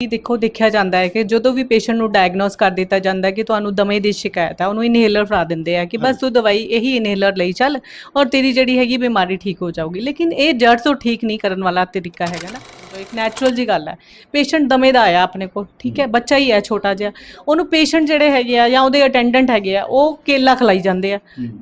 ਦੇਖੋ ਦੇਖਿਆ ਜਾਂਦਾ ਹੈ ਕਿ ਜਦੋਂ ਵੀ ਪੇਸ਼ੈਂਟ ਨੂੰ ਡਾਇਗਨੋਸ ਕਰ ਦਿੱਤਾ ਜਾਂਦਾ ਹੈ ਕਿ ਤੁਹਾਨੂੰ ਦਮੇ ਦੀ ਸ਼ਿਕਾਇਤ ਹੈ ਉਹਨੂੰ ਇਨਹੇਲਰ ਫੜਾ ਦਿੰਦੇ ਆ ਕਿ ਬਸ ਤੂੰ ਦਵਾਈ ਇਹੀ ਇਨਹੇਲਰ ਲਈ ਚੱਲ ਔਰ ਤੇਰੀ ਜਿਹੜੀ ਹੈਗੀ ਬਿਮਾਰੀ ਠੀਕ ਹੋ ਜਾਊਗੀ। ਲੇਕਿਨ ਇਹ ਜੜ ਤੋਂ ਠੀਕ ਨਹੀਂ ਕਰਨ ਵਾਲਾ ਤਰੀਕਾ ਹੈਗਾ ਨਾ। ਇੱਕ ਨੈਚੁਰਲ ਜੀ ਗੱਲ ਹੈ ਪੇਸ਼ੈਂਟ ਦਮੇ ਦਾ ਆਇਆ ਆਪਣੇ ਕੋਲ ਠੀਕ ਹੈ ਬੱਚਾ ਹੀ ਹੈ ਛੋਟਾ ਜਿਹਾ। ਉਹਨੂੰ ਪੇਸ਼ੈਂਟ ਜਿਹੜੇ ਹੈਗੇ ਆ ਜਾਂ ਉਹਦੇ ਅਟੈਂਡੈਂਟ ਹੈਗੇ ਆ ਉਹ ਕੇਲਾ ਖਲਾਈ ਜਾਂਦੇ ਆ।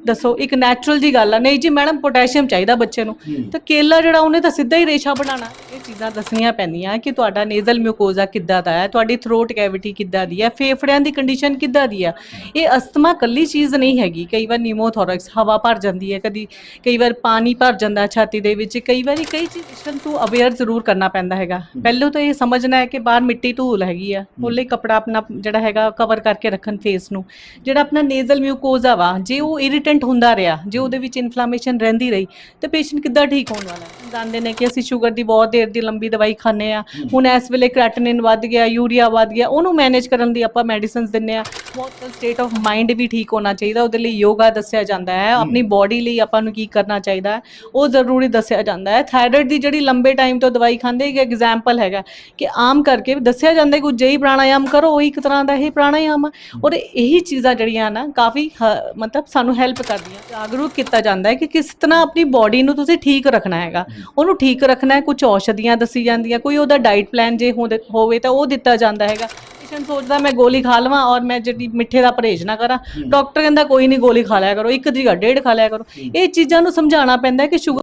ਦੱਸੋ ਇੱਕ ਨੈਚੁਰਲ ਜੀ ਗੱਲ ਆ। ਨਹੀਂ ਜੀ ਮੈਡਮ ਪੋਟਾਸ਼ੀਅਮ ਚਾਹੀਦਾ ਬੱਚੇ ਨੂੰ। ਤਾਂ ਕੇਲਾ ਜਿਹੜਾ ਉਹਨੇ ਤਾਂ ਸਿੱਧਾ ਹੀ ਰੇਸ਼ਾ ਬਣਾਉਣਾ। ਇਹ ਚੀਜ਼ਾਂ ਦੱਸਣੀਆਂ ਪੈਂਦੀਆਂ ਕਿ ਤੁਹਾਡਾ ਨੇਜ਼ਲ ਮਿਊਕੋਜ਼ਾ ਕਿੱਦਾਂ ਦਾ ਹੈ? ਤੁਹਾਡੀ ਥਰੋਟ ਕੈਵਿਟੀ ਕਿੱਦਾਂ ਦੀ ਹੈ? ਫੇਫੜਿਆਂ ਦੀ ਕੰਡੀਸ਼ਨ ਕਿੱਦਾਂ ਦੀ ਹੈ ਇਹ ਅਸਥਮਾ ਕੱਲੀ ਚੀਜ਼ ਨਹੀਂ ਹੈਗੀ। ਕਈ ਵਾਰ ਨਿਮੋਥੋਰੈਕਸ ਹਵਾ ਭਰ ਜਾਂਦੀ ਹੈ ਕਦੀ ਕਈ ਵਾਰ ਪਾਣੀ ਭਰ ਜਾਂਦਾ ਛਾਤੀ ਦੇ ਵਿੱਚ। ਕਈ ਵਾਰੀ ਕਈ ਚੀਜ਼ਾਂ ਤੋਂ ਅਵੇਅਰ ਜ਼ਰੂਰ ਕਰਨਾ ਪੈਂਦਾ ਹੈਗਾ। ਪਹਿਲਾਂ ਤਾਂ ਇਹ ਸਮਝਣਾ ਹੈ ਕਿ ਬਾਹਰ ਮਿੱਟੀ ਧੂਲ ਹੈਗੀ ਆ। ਉਹਲੇ ਕਪੜਾ ਆਪਣਾ ਜਿਹੜਾ ਹੈਗਾ ਕਵਰ ਕਰਕੇ ਰੱਖਣ ਫੇਸ ਨੂੰ। ਜਿਹੜਾ ਆਪਣਾ ਨੇਜ਼ਲ ਮਿਊਕੋਜ਼ਾ ਵਾ ਜੇ ਉਹ ਇਰੀਟੈਂਟ ਹੁੰਦਾ ਰਿਹਾ ਜੇ ਉਹਦੇ ਵਿੱਚ ਇਨਫਲੇਮੇਸ਼ਨ ਰਹਿੰਦੀ ਰਹੀ ਤੇ ਪੇਸ਼ੈਂਟ ਕਿੱਦਾਂ ਠੀਕ ਹੋਣ ਵਾਲਾ ਹੈ? ਜਾਣਦੇ ਨੇ ਕਿ ਅਸੀਂ ਸ਼ੂਗਰ ਦੀ ਬਹੁਤ ਦੇਰ ਦੀ ਲੰਬੀ ਦਵਾਈ ਖਾਂਦੇ ਆ ਹੁਣ ਇਸ ਵੇਲੇ ਕ੍ਰੈਟਿਨਿਨ ਵੱਧ ਗਿਆ ਯੂਰੀਆ ਵੱਧ ਗਿਆ ਉਹਨੂੰ ਮੈਨੇਜ ਕਰਨ ਦੀ ਆਪਾਂ ਮੈਡੀਸਿਨਸ ਦਿੰਨੇ ਆ ਬਹੁਤ ਸਟੇਟ ਆਫ ਮਾਈਂਡ ਵੀ ਠੀਕ ਹੋਣਾ ਚਾਹੀਦਾ ਉਹਦੇ ਲਈ ਯੋਗਾ ਦੱਸਿਆ ਜਾਂਦਾ ਹੈ। ਆਪਣੀ ਬਾਡੀ ਲਈ ਆਪਾਂ ਨੂੰ ਕੀ ਕਰਨਾ ਚਾਹੀਦਾ ਹੈ ਉਹ ਜ਼ਰੂਰੀ ਦੱਸਿਆ ਜਾਂਦਾ ਹੈ। ਥਾਇਰਾਇਡ ਦੀ ਜਿਹੜੀ ਲੰਬੇ ਟਾਈਮ ਤੋਂ ਦਵਾਈ ਖਾਂਦੇ ਇੱਕ ਐਗਜ਼ਾਮਪਲ ਹੈਗਾ ਕਿ ਆਮ ਕਰਕੇ ਦੱਸਿਆ ਜਾਂਦਾ ਕਿ ਉਜਈ ਪ੍ਰਾਣਾਯਾਮ ਕਰੋ ਉਹ ਇੱਕ ਤਰ੍ਹਾਂ ਦਾ ਇਹ ਪ੍ਰਾਣਾਯਾਮ ਹੈ। ਔਰ ਇਹੀ ਚੀਜ਼ਾਂ ਜਿਹੜੀਆਂ ਨਾ ਕਾਫੀ ਮਤਲਬ ਸਾਨੂੰ ਹੈਲਪ ਕਰਦੀਆਂ। ਜਾਗਰੂਕ ਕੀਤਾ ਜਾਂਦਾ ਹੈ ਕਿ ਕਿਸ ਤਰ੍ਹਾਂ ਆਪਣੀ ਬਾਡੀ ਨੂੰ ਤੁਸੀਂ ਠੀਕ ਰੱਖਣਾ ਹੈਗਾ। ਉਹਨੂੰ ਠੀਕ ਰੱਖਣਾ ਹੈ ਕੁਝ ਔਸ਼ਧੀਆਂ ਦੱਸੀ ਜਾਂਦੀਆਂ ਕੋਈ ਉਹਦਾ ਡਾਈਟ ਪਲਾਨ ਜੇ ਹੁੰਦੇ- ਹੋਵੇ ਤਾਂ ਉਹ ਦਿੱਤਾ ਜਾਂਦਾ ਹੈਗਾ। ਪੇਸ਼ੈਂਟ ਸੋਚਦਾ ਮੈਂ ਗੋਲੀ ਖਾ ਲਵਾਂ ਔਰ ਮੈਂ ਜਿਹੜੀ ਮਿੱਠੇ ਦਾ ਪਰਹੇਜ਼ ਨਾ ਕਰਾਂ। ਡਾਕਟਰ ਕਹਿੰਦਾ ਕੋਈ ਨਹੀਂ ਗੋਲੀ ਖਾ ਲਿਆ ਕਰੋ ਇੱਕ ਦੀ ਡੇਢ ਖਾ ਲਿਆ ਕਰੋ। ਇਹ ਚੀਜ਼ਾਂ ਨੂੰ ਸਮਝਾਉਣਾ ਪੈਂਦਾ ਕਿ sugar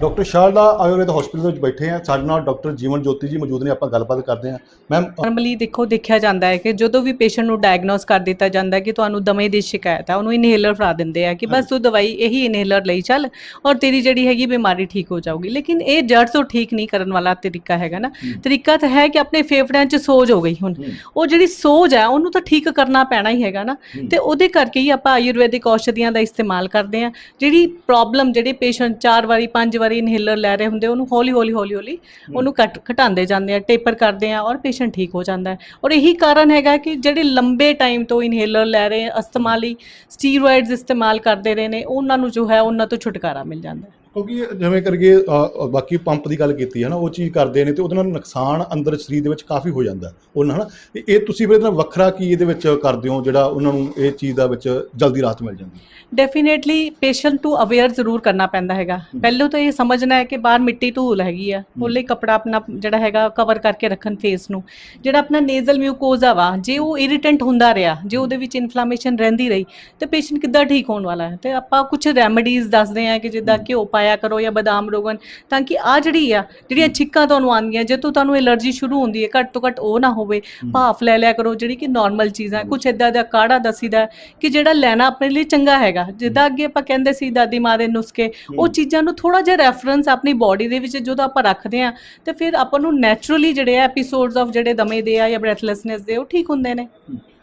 doctor Sharda Ayurved hospital ਵਿੱਚ ਬੈਠੇ ਆ ਸਾਡੇ ਨਾਲ ਡਾਕਟਰ ਜੀਵਨ ਜੋਤੀ ਜੀ ਮੌਜੂਦ ਨੇ। ਆਪਾਂ ਗੱਲਬਾਤ ਕਰਦੇ ਆ ਮੈਮ ਨਾਰਮਲੀ ਦੇਖੋ ਦੇਖਿਆ ਜਾਂਦਾ ਹੈ ਕਿ ਜਦੋਂ ਵੀ ਪੇਸ਼ੈਂਟ ਨੂੰ ਡਾਇਗਨੋਸ ਕਰ ਦਿੱਤਾ ਜਾਂਦਾ ਹੈ ਕਿ ਤੁਹਾਨੂੰ ਦਮੇ ਦੀ ਸ਼ਿਕਾਇਤ ਹੈ ਉਹਨੂੰ ਇਨਹੇਲਰ ਫੜਾ ਦਿੰਦੇ ਆ ਕਿ ਬਸ ਤੂੰ ਦਵਾਈ ਇਹੀ ਇਨਹੇਲਰ ਲਈ ਚੱਲ ਔਰ ਤੇਰੀ ਜਿਹੜੀ ਹੈਗੀ ਬਿਮਾਰੀ ਠੀਕ ਹੋ ਜਾਊਗੀ। ਲੇਕਿਨ ਇਹ ਜੜ ਤੋਂ ਠੀਕ ਨਹੀਂ ਕਰਨ ਵਾਲਾ ਤਰੀਕਾ ਹੈਗਾ ਨਾ। ਤਰੀਕਾ ਤਾਂ ਹੈ ਕਿ ਆਪਣੇ ਫੇਫੜਿਆਂ 'ਚ ਸੋਜ ਹੋ ਗਈ ਹੁਣ। ਉਹ ਜਿਹੜੀ ਸੋਜ ਹੈ ਉਹਨੂੰ ਤਾਂ ਠੀਕ ਕਰਨਾ ਪੈਣਾ ਹੀ ਹੈਗਾ ਨਾ। ਤੇ ਉਹਦੇ ਕਰਕੇ ਹੀ ਆਪਾਂ ਆਯੁਰਵੈਦਿਕ ਔਸ਼ਧੀਆਂ ਦਾ ਇਸਤੇਮਾਲ ਕਰਦੇ ਆ ਜਿਹੜੀ ਪ੍ਰੋਬਲਮ ਜਿਹੜੇ ਪੇਸ਼ੈਂਟ ਚਾਰ ਵਾਰੀ ਪੰਜ ਵਾਰੀ ਇਨਹੇਲਰ ਲੈ ਰਹੇ ਹੁੰਦੇ ਉਹਨੂੰ ਹੌਲੀ ਹੌਲੀ ਹੌਲੀ ਹੌਲੀ ਉਹਨੂੰ ਘਟ ਘਟਾਉਂਦੇ ਜਾਂਦੇ ਆ ਟੇਪਰ ਕਰਦੇ ਆ ਔਰ ਪੇਸ਼ੈਂਟ ਠੀਕ ਹੋ ਜਾਂਦਾ ਹੈ। ਔਰ ਇਹੀ ਕਾਰਨ ਹੈਗਾ ਕਿ ਜਿਹੜੇ ਲੰਬੇ ਟਾਈਮ ਤੋਂ ਇਨਹੇਲਰ ਲੈ ਰਹੇ ਆ ਅਸਥਮਾ ਲਈ ਸਟੀਰੋਇਡਸ ਇਸਤੇਮਾਲ ਕਰਦੇ ਰਹੇ ਨੇ ਉਹਨਾਂ ਨੂੰ ਜੋ ਹੈ ਉਹਨਾਂ ਤੋਂ ਛੁਟਕਾਰਾ ਮਿਲ ਜਾਂਦਾ ਹੈ। ਕਿਉਂਕਿ ਜਿਵੇਂ ਕਰਕੇ ਅ, ਬਾਕੀ ਪੰਪ ਦੀ ਗੱਲ ਕੀਤੀ ਹੈ ਨਾ ਉਹ ਚੀਜ਼ ਕਰਦੇ ਨੇ ਤੇ ਉਹਦੇ ਨਾਲ ਨੁਕਸਾਨ ਅੰਦਰ ਸਰੀਰ ਦੇ ਵਿੱਚ ਕਾਫੀ ਹੋ ਜਾਂਦਾ। ਉਹਨਾਂ ਹਨਾ ਤੇ ਇਹ ਤੁਸੀਂ ਫਿਰ ਇਹਦੇ ਨਾਲ ਵੱਖਰਾ ਕੀ ਇਹਦੇ ਵਿੱਚ ਕਰਦੇ ਹੋ ਜਿਹੜਾ ਉਹਨਾਂ ਨੂੰ ਇਹ ਚੀਜ਼ ਦਾ ਵਿੱਚ ਜਲਦੀ ਰਾਹਤ ਮਿਲ ਜਾਂਦੀ? ਹੈ ਡੈਫੀਨੇਟਲੀ ਪੇਸ਼ੈਂਟ ਨੂੰ ਅਵੇਅਰ ਜ਼ਰੂਰ ਕਰਨਾ ਪੈਂਦਾ ਹੈਗਾ। ਪਹਿਲਾਂ ਤਾਂ ਇਹ ਸਮਝਣਾ ਹੈ ਕਿ ਬਾਹਰ ਮਿੱਟੀ ਧੂਲ ਹੈਗੀ ਆ। ਉਹਲੇ ਕਪੜਾ ਆਪਣਾ ਜਿਹੜਾ ਹੈਗਾ ਕਵਰ ਕਰਕੇ ਰੱਖਣ ਫੇਸ ਨੂੰ। ਜਿਹੜਾ ਆਪਣਾ ਨੇਜ਼ਲ ਮਿਊਕੋਜ਼ਾ ਵਾ ਜੇ ਉਹ ਇਰੀਟੈਂਟ ਹੁੰਦਾ ਰਿਹਾ ਜੇ ਉਹਦੇ ਵਿੱਚ ਇਨਫਲੇਮੇਸ਼ਨ ਰਹਿੰਦੀ ਰਹੀ ਤੇ ਪੇਸ਼ੈਂਟ ਕਿੱਦਾਂ ਠੀਕ ਹੋਣ ਵਾਲਾ ਹੈ? ਤੇ ਆਪਾਂ ਕੁਝ ਰੈਮੇਡੀਜ਼ ਦੱਸਦੇ ਆ ਕਿ ਜਿੱਦਾਂ ਘਿਓ ਪਾਇਆ ਕਰੋ ਜਾਂ ਬਦਾਮ ਰੋਗਨ ਤਾਂ ਕਿ ਆ ਜਿਹੜੀ ਆ ਜਿਹੜੀਆਂ ਛਿੱਕਾਂ ਤੁਹਾਨੂੰ ਆਉਂਦੀਆਂ ਜੇ ਤੋਂ ਤੁਹਾਨੂੰ ਐਲਰਜੀ ਸ਼ੁਰੂ ਹੁੰਦੀ ਹੈ ਘੱਟ ਤੋਂ ਘੱਟ ਉਹ ਨਾ ਹੋਵੇ ਭਾਫ ਲੈ ਲਿਆ ਕਰੋ ਜਿਹੜੀ ਕਿ ਨਾਰਮਲ ਚੀਜ਼ ਕੁਝ ਇਦਾਂ ਦਾ ਕਾੜਾ ਦਸੀਦਾ ਕਿ ਜਿਹੜਾ ਲੈਣਾ ਆਪਣੇ ਲਈ ਚੰਗਾ ਹੈਗਾ। ਜਿੱਦਾਂ ਅੱਗੇ ਆਪਾਂ ਕਹਿੰਦੇ ਸੀ ਦਾਦੀ ਮਾਂ ਦੇ ਨੁਸਖੇ ਉਹ ਚੀਜ਼ਾਂ ਨੂੰ ਥੋੜਾ ਜਿਹਾ ਰੈਫਰੈਂਸ ਆਪਣੀ ਬਾਡੀ ਦੇ ਵਿੱਚ ਜਦੋਂ ਆਪਾਂ ਰੱਖਦੇ ਆ ਤੇ ਫਿਰ ਆਪਾਂ ਨੂੰ ਨੈਚੁਰਲੀ ਜਿਹੜੇ ਆ ਐਪੀਸੋਡਸ ਆਫ ਜਿਹੜੇ ਦਮੇ ਦੇ ਆ ਜਾਂ ਬ੍ਰੈਥਲੈਸਨੈਸ ਦੇ ਉਹ ਠੀਕ ਹੁੰਦੇ ਨੇ।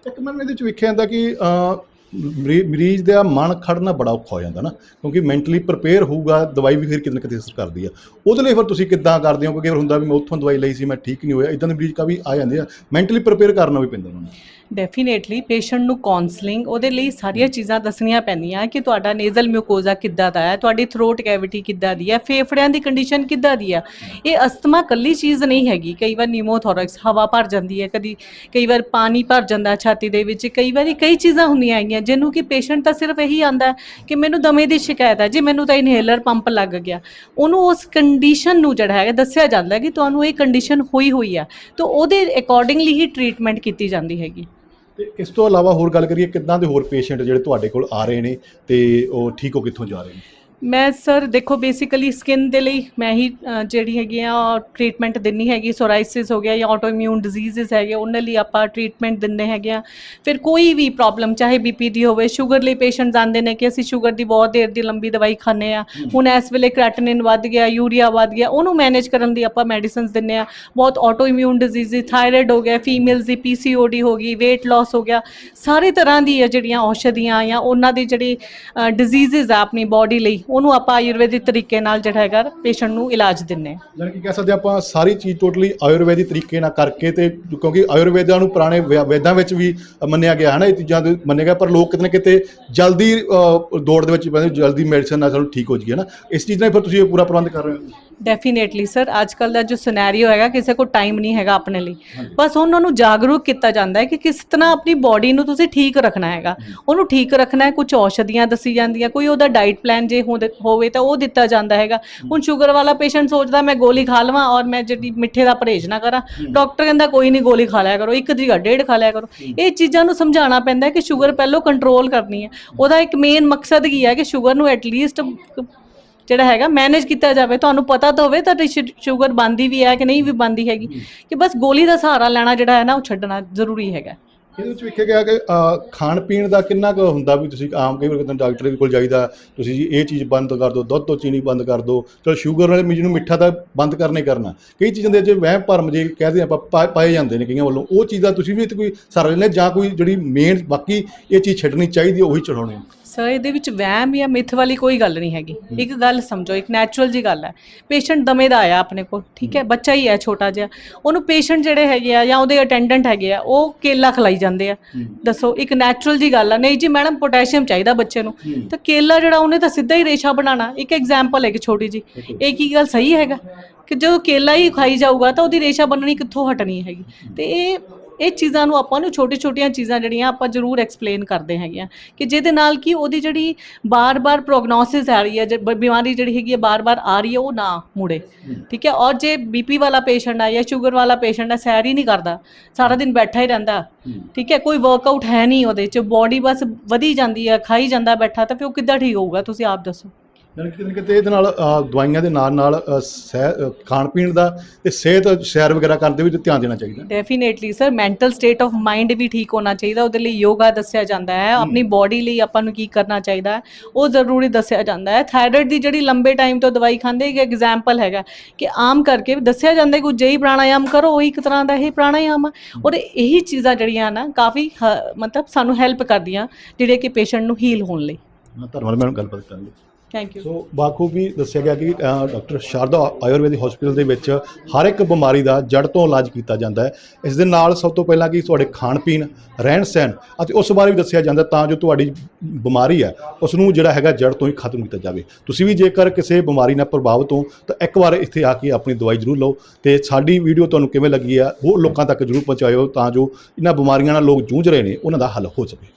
ਇੱਕ ਮੈਂ ਇਹਦੇ ਵਿੱਚ ਵੇਖਿਆ ਜਾਂਦਾ ਕਿ ਮਰੀਜ਼ ਦਾ ਮਨ ਖੜਨਾ ਬੜਾ ਔਖਾ ਹੋ ਜਾਂਦਾ ਨਾ, ਕਿਉਂਕਿ ਮੈਂਟਲੀ ਪ੍ਰਪੇਅਰ ਹੋਊਗਾ, ਦਵਾਈ ਵੀ ਫਿਰ ਕਿਤੇ ਨਾ ਕਿਤੇ ਅਸਰ ਕਰਦੀ ਆ। ਉਹਦੇ ਲਈ ਫਿਰ ਤੁਸੀਂ ਕਿੱਦਾਂ ਕਰਦੇ ਹੋ? ਕਿਉਂਕਿ ਫਿਰ ਹੁੰਦਾ ਵੀ ਮੈਂ ਉੱਥੋਂ ਦਵਾਈ ਲਈ ਸੀ, ਮੈਂ ਠੀਕ ਨਹੀਂ ਹੋਇਆ ਇਦਾਂ ਦੇ ਮਰੀਜ਼ ਕਾਫੀ ਆ ਜਾਂਦੇ ਆ। ਮੈਂਟਲੀ ਪ੍ਰਪੇਅਰ ਕਰਨਾ ਵੀ ਪੈਂਦਾ ਉਹਨਾਂ ਨੂੰ। ਡੈਫੀਨੇਟਲੀ ਪੇਸ਼ੈਂਟ ਨੂੰ ਕਾਉਂਸਲਿੰਗ ਉਹਦੇ ਲਈ ਸਾਰੀਆਂ ਚੀਜ਼ਾਂ ਦੱਸਣੀਆਂ ਪੈਂਦੀਆਂ ਕਿ ਤੁਹਾਡਾ ਨੇਜ਼ਲ ਮਿਊਕੋਜ਼ਾ ਕਿੱਦਾਂ ਦਾ ਹੈ, ਤੁਹਾਡੀ ਥਰੋਟ ਕੈਵਿਟੀ ਕਿੱਦਾਂ ਦੀ ਹੈ, ਫੇਫੜਿਆਂ ਦੀ ਕੰਡੀਸ਼ਨ ਕਿੱਦਾਂ ਦੀ ਹੈ। ਇਹ ਅਸਥਮਾ ਕੱਲੀ ਚੀਜ਼ ਨਹੀਂ ਹੈਗੀ, ਕਈ ਵਾਰ ਨਿਮੋਥੋਰੈਕਸ ਹਵਾ ਭਰ ਜਾਂਦੀ ਹੈ, ਕਦੀ ਕਈ ਵਾਰ ਪਾਣੀ ਭਰ ਜਾਂਦਾ ਛਾਤੀ ਦੇ ਵਿੱਚ, ਕਈ ਵਾਰੀ ਕਈ ਚੀਜ਼ਾਂ ਹੁੰਦੀਆਂ ਹੈਗੀਆਂ, ਜਿਹਨੂੰ ਕਿ ਪੇਸ਼ੈਂਟ ਤਾਂ ਸਿਰਫ ਇਹੀ ਆਂਦਾ ਕਿ ਮੈਨੂੰ ਦਮੇ ਦੀ ਸ਼ਿਕਾਇਤ ਹੈ, ਜੀ ਮੈਨੂੰ ਤਾਂ ਇਨਹੇਲਰ ਪੰਪ ਲੱਗ ਗਿਆ। ਉਹਨੂੰ ਉਸ ਕੰਡੀਸ਼ਨ ਨੂੰ ਜਿਹੜਾ ਹੈਗਾ ਦੱਸਿਆ ਜਾਂਦਾ ਕਿ ਤੁਹਾਨੂੰ ਇਹ ਕੰਡੀਸ਼ਨ ਹੋਈ ਹੋਈ ਆ ਤਾਂ ਉਹਦੇ ਅਕੋਰਡਿੰਗਲੀ ਹੀ ਟ੍ਰੀਟਮੈਂਟ ਕੀਤੀ ਜਾਂਦੀ ਹੈਗੀ। ਤੇ ਇਸ ਤੋਂ ਇਲਾਵਾ ਹੋਰ ਗੱਲ ਕਰੀਏ ਕਿੱਦਾਂ ਦੇ ਹੋਰ ਪੇਸ਼ੈਂਟ ਜਿਹੜੇ ਤੁਹਾਡੇ ਕੋਲ ਆ ਰਹੇ ਨੇ ਤੇ ਉਹ ਠੀਕ ਹੋ ਕਿੱਥੋਂ ਜਾ ਰਹੇ ਨੇ? ਮੈਂ ਸਰ ਦੇਖੋ ਬੇਸਿਕਲੀ ਸਕਿਨ ਦੇ ਲਈ ਮੈਂ ਹੀ ਅ, ਜਿਹੜੀ ਹੈਗੀ ਆ ਟ੍ਰੀਟਮੈਂਟ ਦਿੰਨੀ ਹੈਗੀ ਸੋਰਾਇਸਿਸ ਹੋ ਗਿਆ ਜਾਂ ਆਟੋਇਮਿਊਨ ਡਿਜ਼ੀਜ਼ਸ ਹੈਗੇ ਉਹਨਾਂ ਲਈ ਆਪਾਂ ਟ੍ਰੀਟਮੈਂਟ ਦਿੰਦੇ ਹੈਗੇ ਆ। ਫਿਰ ਕੋਈ ਵੀ ਪ੍ਰੋਬਲਮ ਚਾਹੇ ਬੀਪੀ ਦੀ ਹੋਵੇ ਸ਼ੂਗਰ ਲਈ ਪੇਸ਼ੈਂਟਸ ਆਉਂਦੇ ਨੇ ਕਿ ਅਸੀਂ ਸ਼ੂਗਰ ਦੀ ਬਹੁਤ ਦੇਰ ਦੀ ਲੰਬੀ ਦਵਾਈ ਖਾਂਦੇ ਆ। ਹੁਣ ਇਸ ਵੇਲੇ ਕ੍ਰੈਟਿਨਿਨ ਵੱਧ ਗਿਆ ਯੂਰੀਆ ਵੱਧ ਗਿਆ ਉਹਨੂੰ ਮੈਨੇਜ ਕਰਨ ਦੀ ਆਪਾਂ ਮੈਡੀਸਿਨਸ ਦਿੰਨੇ ਆ। ਬਹੁਤ ਆਟੋਇਮਿਊਨ ਡਿਜ਼ੀਜ਼ਸ ਥਾਇਰਾਇਡ ਹੋ ਗਿਆ ਫੀਮੇਲਸ ਦੀ ਪੀਸੀਓਡੀ ਹੋ ਗਈ weight loss ਹੋ ਗਿਆ ਸਾਰੇ ਤਰ੍ਹਾਂ ਦੀ ਆ ਜਿਹੜੀਆਂ ਔਸ਼ਧੀਆਂ ਜਾਂ ਉਹਨਾਂ ਦੀ ਜਿਹੜੀ ਡਿਜ਼ੀਜ਼ਸ ਆ ਆਪਣੀ ਬਾਡੀ ਲਈ ਉਹਨੂੰ ਆਪਾਂ ਆਯੁਰਵੈਦਿਕ ਤਰੀਕੇ ਨਾਲ ਜਿਹੜਾ ਹੈਗਾ ਪੇਸ਼ੈਂਟ ਨੂੰ ਇਲਾਜ ਦਿੰਨੇ ਹਾਂ। ਜਾਣੀ ਕਿ ਕਹਿ ਸਕਦੇ ਹਾਂ ਆਪਾਂ ਸਾਰੀ ਚੀਜ਼ ਟੋਟਲੀ ਆਯੁਰਵੈਦਿਕ ਤਰੀਕੇ ਨਾਲ ਕਰਕੇ ਤੇ ਕਿਉਂਕਿ ਆਯੁਰਵੇਦਾਂ ਨੂੰ ਪੁਰਾਣੇ ਵੇ- ਵੇਦਾਂ ਵਿੱਚ ਵੀ ਮੰਨਿਆ ਗਿਆ ਹੈ ਨਾ ਇਹ ਚੀਜ਼ਾਂ ਦੇ ਮੰਨਿਆ ਗਿਆ ਪਰ ਲੋਕ ਕਿਤੇ ਨਾ ਕਿਤੇ ਜਲਦੀ ਅ, ਦੌੜ ਦੇ ਵਿੱਚ ਪੈਂਦੇ ਜਲਦੀ ਮੈਡੀਸਨ ਨਾਲ ਸਾਨੂੰ ਠੀਕ ਹੋ ਜਾਈਏ ਨਾ। ਇਸ ਚੀਜ਼ ਨਾਲ ਫਿਰ ਤੁਸੀਂ ਇਹ ਪੂਰਾ ਪ੍ਰਬੰਧ ਕਰ ਰਹੇ ਹੋ। ਡੈਫੀਨੇਟਲੀ ਸਰ ਅੱਜ ਕੱਲ ਦਾ ਜੋ ਸਿਨੈਰੀਓ ਹੈਗਾ ਕਿਸੇ ਕੋਲ ਟਾਈਮ ਨਹੀਂ ਹੈਗਾ ਆਪਣੇ ਲਈ। ਬਸ ਉਹਨਾਂ ਨੂੰ ਜਾਗਰੂਕ ਕੀਤਾ ਜਾਂਦਾ ਹੈ ਕਿ ਕਿਸ ਤਰ੍ਹਾਂ ਆਪਣੀ ਬਾਡੀ ਨੂੰ ਤੁਸੀਂ ਠੀਕ ਰੱਖਣਾ ਹੈਗਾ। ਉਹਨੂੰ ਠੀਕ ਰੱਖਣਾ ਹੈ ਕੁਝ ਔਸ਼ਧੀਆਂ ਦੱਸੀ ਜਾਂਦੀਆਂ ਕੋਈ ਉਹਦਾ ਡਾਈਟ ਪਲਾਨ ਜੇ ਹੋਵੇ ਤਾਂ ਉਹ ਦਿੱਤਾ ਜਾਂਦਾ ਹੈਗਾ। ਹੁਣ ਸ਼ੂਗਰ ਵਾਲਾ ਪੇਸ਼ੈਂਟ ਸੋਚਦਾ ਮੈਂ ਗੋਲੀ ਖਾ ਲਵਾਂ ਔਰ ਮੈਂ ਜਿਹੜੀ ਮਿੱਠੇ ਦਾ ਪਰਹੇਜ਼ ਨਾ ਕਰਾਂ। ਡਾਕਟਰ ਕਹਿੰਦਾ ਕੋਈ ਨਹੀਂ ਗੋਲੀ ਖਾ ਲਿਆ ਕਰੋ ਇੱਕ ਦੀ ਜਗ੍ਹਾ ਡੇਢ ਖਾ ਲਿਆ ਕਰੋ। ਇਹ ਚੀਜ਼ਾਂ ਨੂੰ ਸਮਝਾਉਣਾ ਪੈਂਦਾ ਕਿ ਸ਼ੂਗਰ ਪਹਿਲਾਂ ਕੰਟਰੋਲ ਕਰਨੀ ਹੈ। ਉਹਦਾ ਇੱਕ ਮੇਨ ਮਕਸਦ ਕੀ ਹੈ ਕਿ ਸ਼ੂਗਰ ਨੂੰ ਐਟਲੀਸਟ ਜਿਹੜਾ ਹੈਗਾ ਮੈਨੇਜ ਕੀਤਾ ਜਾਵੇ ਤੁਹਾਨੂੰ ਪਤਾ ਤਾਂ ਹੋਵੇ ਤੁਹਾਡੀ ਸ਼ੂਗਰ ਬੰਦੀ ਵੀ ਹੈ ਕਿ ਨਹੀਂ ਵੀ ਬੰਦੀ ਹੈਗੀ। ਕਿ ਬਸ ਗੋਲੀ ਦਾ ਸਹਾਰਾ ਲੈਣਾ ਜਿਹੜਾ ਹੈ ਨਾ ਉਹ ਛੱਡਣਾ ਜ਼ਰੂਰੀ ਹੈਗਾ। ਇਹਦੇ ਵਿੱਚ ਵੇਖਿਆ ਗਿਆ ਕਿ ਖਾਣ ਪੀਣ ਦਾ ਕਿੰਨਾ ਕੁ ਹੁੰਦਾ ਵੀ ਤੁਸੀਂ ਆਮ ਕਈ ਵਾਰ ਕਿਤੇ ਡਾਕਟਰ ਦੇ ਕੋਲ ਜਾਈਦਾ ਤੁਸੀਂ ਜੀ ਇਹ ਚੀਜ਼ ਬੰਦ ਕਰ ਦਿਓ ਦੁੱਧ ਤੋਂ ਚੀਨੀ ਬੰਦ ਕਰ ਦਿਓ ਚਲੋ ਸ਼ੂਗਰ ਵਾਲੇ ਮਰੀਜ਼ ਨੂੰ ਮਿੱਠਾ ਤਾਂ ਬੰਦ ਕਰਨੇ ਕਰਨਾ। ਕਈ ਚੀਜ਼ਾਂ ਦੇ ਜੇ ਵਹਿਮ ਭਰਮ ਜੇ ਕਹਦੇ ਆਪਾਂ ਪਾਏ ਜਾਂਦੇ ਨੇ ਕਈਆਂ ਵੱਲੋਂ। ਉਹ ਚੀਜ਼ਾਂ ਤੁਸੀਂ ਵੀ ਕੋਈ ਸਰ ਲੈਂਦੇ ਜਾਂ ਕੋਈ ਜਿਹੜੀ ਮੇਨ ਬਾਕੀ ਇਹ ਚੀਜ਼ ਛੱਡਣੀ ਚਾਹੀਦੀ ਹੈ ਉਹੀ ਚੜਾਉਣੀ ਸਰ ਇਹਦੇ ਵਿੱਚ ਵਹਿਮ ਜਾਂ ਮਿੱਥ ਵਾਲੀ ਕੋਈ ਗੱਲ ਨਹੀਂ ਹੈਗੀ। ਇੱਕ ਗੱਲ ਸਮਝੋ ਇੱਕ ਨੈਚੁਰਲ ਜੀ ਗੱਲ ਹੈ। ਪੇਸ਼ੈਂਟ ਦਮੇ ਦਾ ਆਇਆ ਆਪਣੇ ਕੋਲ ਠੀਕ ਹੈ? ਬੱਚਾ ਹੀ ਹੈ ਛੋਟਾ ਜਿਹਾ। ਉਹਨੂੰ ਪੇਸ਼ੈਂਟ ਜਿਹੜੇ ਹੈਗੇ ਆ ਜਾਂ ਉਹਦੇ ਅਟੈਂਡੈਂਟ ਹੈਗੇ ਆ ਉਹ ਕੇਲਾ ਖਲਾਈ ਜਾਂਦੇ ਆ। ਦੱਸੋ ਇੱਕ ਨੈਚੁਰਲ ਜੀ ਗੱਲ ਆ। ਨਹੀਂ ਜੀ ਮੈਡਮ ਪੋਟਾਸ਼ੀਅਮ ਚਾਹੀਦਾ ਬੱਚੇ ਨੂੰ। ਤਾਂ ਕੇਲਾ ਜਿਹੜਾ ਉਹਨੇ ਤਾਂ ਸਿੱਧਾ ਹੀ ਰੇਸ਼ਾ ਬਣਾਉਣਾ। ਇੱਕ ਐਗਜ਼ਾਮਪਲ ਹੈ ਕਿ ਛੋਟੀ ਜੀ ਇਹ ਕੀ ਗੱਲ ਸਹੀ ਹੈਗਾ? ਕਿ ਜਦੋਂ ਕੇਲਾ ਹੀ ਖਾਈ ਜਾਊਗਾ ਤਾਂ ਉਹਦੀ ਰੇਸ਼ਾ ਬਣਨੀ ਕਿੱਥੋਂ ਹਟਣੀ ਹੈਗੀ? ਤੇ ਇਹ ਇਹ ਚੀਜ਼ਾਂ ਨੂੰ ਆਪਾਂ ਨੂੰ ਛੋਟੀ ਛੋਟੀਆਂ ਚੀਜ਼ਾਂ ਜਿਹੜੀਆਂ ਆਪਾਂ ਜ਼ਰੂਰ ਐਕਸਪਲੇਨ ਕਰਦੇ ਹੈਗੇ ਆ ਕਿ ਜਿਹਦੇ ਨਾਲ ਕਿ ਉਹਦੀ ਜਿਹੜੀ ਬਾਰ-ਬਾਰ ਪ੍ਰੋਗਨੋਸਿਸ ਆ ਰਹੀ ਹੈ ਜੇ ਬਿਮਾਰੀ ਜਿਹੜੀ ਹੈਗੀ ਹੈ ਬਾਰ-ਬਾਰ ਆ ਰਹੀ ਹੈ ਉਹ ਨਾ ਮੁੜੇ। ਠੀਕ ਹੈ ਔਰ ਜੇ ਬੀਪੀ ਵਾਲਾ ਪੇਸ਼ੈਂਟ ਆ ਜਾਂ ਸ਼ੂਗਰ ਵਾਲਾ ਪੇਸ਼ੈਂਟ ਆ ਸੈਰ ਹੀ ਨਹੀਂ ਕਰਦਾ ਸਾਰਾ ਦਿਨ ਬੈਠਾ ਹੀ ਰਹਿੰਦਾ। ਠੀਕ ਹੈ ਕੋਈ ਵਰਕਆਊਟ ਹੈ ਨਹੀਂ ਉਹਦੇ ਚ ਬੋਡੀ ਬਸ ਵਧੀ ਜਾਂਦੀ ਹੈ ਖਾਈ ਜਾਂਦਾ ਬੈਠਾ ਤਾਂ ਫਿਰ ਉਹ ਕਿੱਦਾਂ ਠੀਕ ਹੋਊਗਾ ਤੁਸੀਂ ਆਪ ਦੱਸੋ। ਯਾਨੀ ਕਿਤੇ ਨਾ ਕਿਤੇ ਇਹਦੇ ਨਾਲ ਅ, ਦਵਾਈਆਂ ਦੇ ਨਾਲ ਨਾਲ ਅ, ਸਹਿ ਅ, ਖਾਣ ਪੀਣ ਦਾ ਤੇ ਸਿਹਤ ਸੈਰ ਵਗੈਰਾ ਕਰਨ ਦੇ ਵੀ ਧਿਆਨ ਦੇਣਾ ਚਾਹੀਦਾ। Definitely sir mental state of mind ਵੀ ਠੀਕ ਹੋਣਾ ਚਾਹੀਦਾ। ਉਹਦੇ ਲਈ ਯੋਗਾ ਦੱਸਿਆ ਜਾਂਦਾ ਹੈ। ਆਪਣੀ ਬਾਡੀ ਲਈ ਆਪਾਂ ਨੂੰ ਕੀ ਕਰਨਾ ਚਾਹੀਦਾ ਹੈ ਉਹ ਜ਼ਰੂਰੀ ਦੱਸਿਆ ਜਾਂਦਾ ਹੈ। ਥਾਇਰਾਇਡ ਦੀ ਜਿਹੜੀ ਲੰਬੇ ਟਾਈਮ ਤੋਂ ਦਵਾਈ ਖਾਂਦੇ ਇੱਕ ਐਗਜ਼ਾਮਪਲ ਹੈਗਾ ਕਿ ਆਮ ਕਰਕੇ ਦੱਸਿਆ ਜਾਂਦਾ ਕਿ ਜਈ ਪ੍ਰਾਣਾਯਾਮ ਕਰੋ ਉਹ ਇੱਕ ਤਰ੍ਹਾਂ ਦਾ ਇਹ ਪ੍ਰਾਣਾਯਾਮ ਆ। ਔਰ ਇਹੀ ਚੀਜ਼ਾਂ ਜਿਹੜੀਆਂ ਨਾ ਕਾਫੀ ਹ- ਮਤਲਬ ਸਾਨੂੰ ਹੈਲਪ ਕਰਦੀਆਂ ਜਿਹੜੇ ਕਿ ਪੇਸ਼ੈਂਟ ਨੂੰ ਹੀਲ ਹੋਣ ਲਈ। ਧੰਨਵਾਦ ਮੈਡਮ। ਗੱਲਬਾਤ ਕਰਨ ਲਈ ਥੈਂਕ ਯੂ ਸੋ ਬਾਖੂਬੀ ਦੱਸਿਆ ਗਿਆ ਕਿ ਡਾਕਟਰ ਸ਼ਾਰਦਾ ਆਯੁਰਵੈਦਿਕ ਹਸਪੀਟਲ ਦੇ ਵਿੱਚ ਹਰ ਇੱਕ ਬਿਮਾਰੀ ਦਾ ਜੜ ਤੋਂ ਇਲਾਜ ਕੀਤਾ ਜਾਂਦਾ ਹੈ। ਇਸ ਦੇ ਨਾਲ ਸਭ ਤੋਂ ਪਹਿਲਾਂ ਕਿ ਤੁਹਾਡੇ ਖਾਣ ਪੀਣ, ਰਹਿਣ ਸਹਿਣ ਅਤੇ ਉਸ ਬਾਰੇ ਵੀ ਦੱਸਿਆ ਜਾਂਦਾ ਤਾਂ ਜੋ ਤੁਹਾਡੀ ਬਿਮਾਰੀ ਹੈ, ਉਸ ਨੂੰ ਜਿਹੜਾ ਹੈਗਾ ਜੜ ਤੋਂ ਹੀ ਖਤਮ ਕੀਤਾ ਜਾਵੇ। ਤੁਸੀਂ ਵੀ ਜੇਕਰ ਕਿਸੇ ਬਿਮਾਰੀ ਨਾਲ ਪ੍ਰਭਾਵਿਤ ਹੋ, ਤਾਂ ਇੱਕ ਵਾਰ ਇੱਥੇ ਆ ਕੇ ਆਪਣੀ ਦਵਾਈ ਜ਼ਰੂਰ ਲਓ ਤੇ ਸਾਡੀ ਵੀਡੀਓ ਤੁਹਾਨੂੰ ਕਿਵੇਂ ਲੱਗੀ ਆ ਉਹ ਲੋਕਾਂ ਤੱਕ ਜ਼ਰੂਰ ਪਹੁੰਚਾਇਓ ਤਾਂ ਜੋ ਇਹਨਾਂ ਬਿਮਾਰੀਆਂ ਨਾਲ ਲੋਕ ਜੂਝ ਰਹੇ ਨੇ, ਉਹਨਾਂ ਦਾ ਹੱਲ ਹੋ ਸਕੇ।